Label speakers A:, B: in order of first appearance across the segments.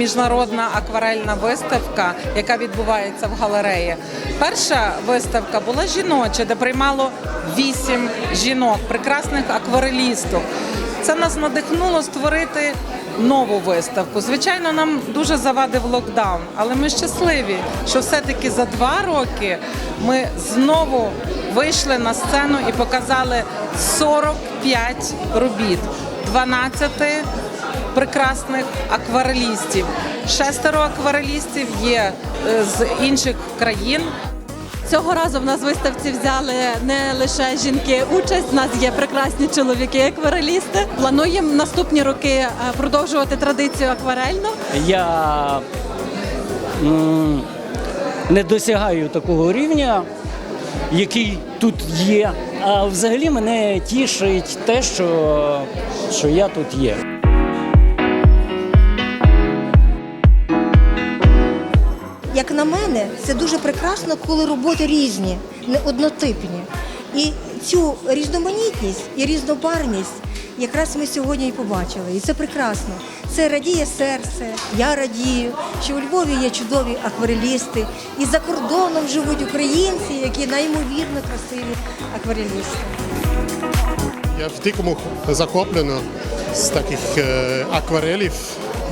A: Міжнародна акварельна виставка, яка відбувається в галереї. Перша виставка була жіноча, де приймало вісім жінок, прекрасних акварелісток. Це нас надихнуло створити нову виставку. Звичайно, нам дуже завадив локдаун, але ми щасливі, що все-таки за два роки ми знову вийшли на сцену і показали 45 робіт. 12 прекрасних акварелістів. Шестеро акварелістів є е, з інших країн.
B: Цього разу в нас в виставці взяли не лише жінки участь, у нас є прекрасні чоловіки акварелісти. Плануємо наступні роки е, продовжувати традицію акварельну.
C: Я не досягаю такого рівня, який тут є. А взагалі мене тішить те, що, що я тут є.
D: Як на мене, це дуже прекрасно, коли роботи різні, не однотипні. І цю різноманітність і різнобарність якраз ми сьогодні і побачили. І це прекрасно. Це радіє серце, я радію, що у Львові є чудові акварелісти, і за кордоном живуть українці, які неймовірно красиві акварелісти.
E: Я в дикому захоплено з таких е, акварелів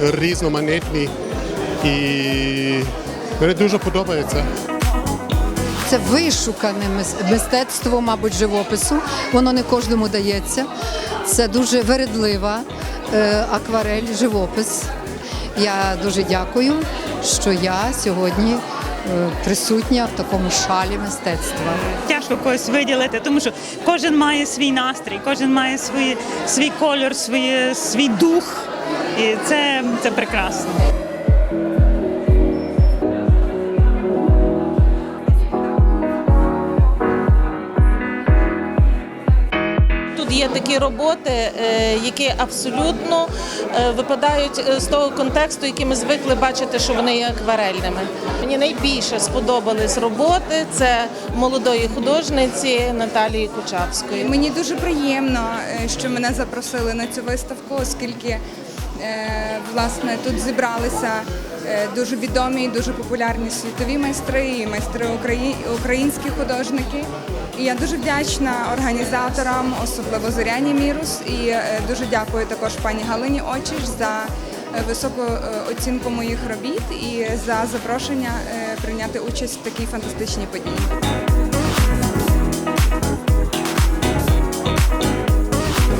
E: різноманітні і мені дуже подобається.
F: Це вишукане мистецтво, мабуть, живопису. Воно не кожному дається. Це дуже вередлива е, акварель, живопис. Я дуже дякую, що я сьогодні е, присутня в такому шалі мистецтва.
G: тяжко когось виділити, тому що кожен має свій настрій, кожен має свій, свій кольор, свій, свій дух. І це, це прекрасно.
A: Тут є такі роботи, е, які абсолютно е, випадають е, з того контексту, який ми звикли бачити, що вони є акварельними. Мені найбільше сподобались роботи це молодої художниці Наталії Кучавської.
H: Мені дуже приємно, що мене запросили на цю виставку, оскільки власне тут зібралися дуже відомі дуже популярні світові майстри і майстри украї- українські художники. І я дуже вдячна організаторам, особливо Зоряні Мірус, і е, дуже дякую також пані Галині Очіш за е, високу е, оцінку моїх робіт і за запрошення е, прийняти участь в такій фантастичній події.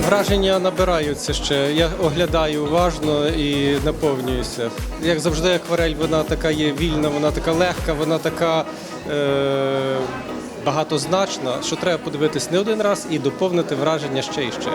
I: Враження набираються ще. Я оглядаю уважно і наповнююся. Як завжди, акварель вона така є вільна, вона така легка, вона така е- багатозначна, що треба подивитись не один раз і доповнити враження ще і ще.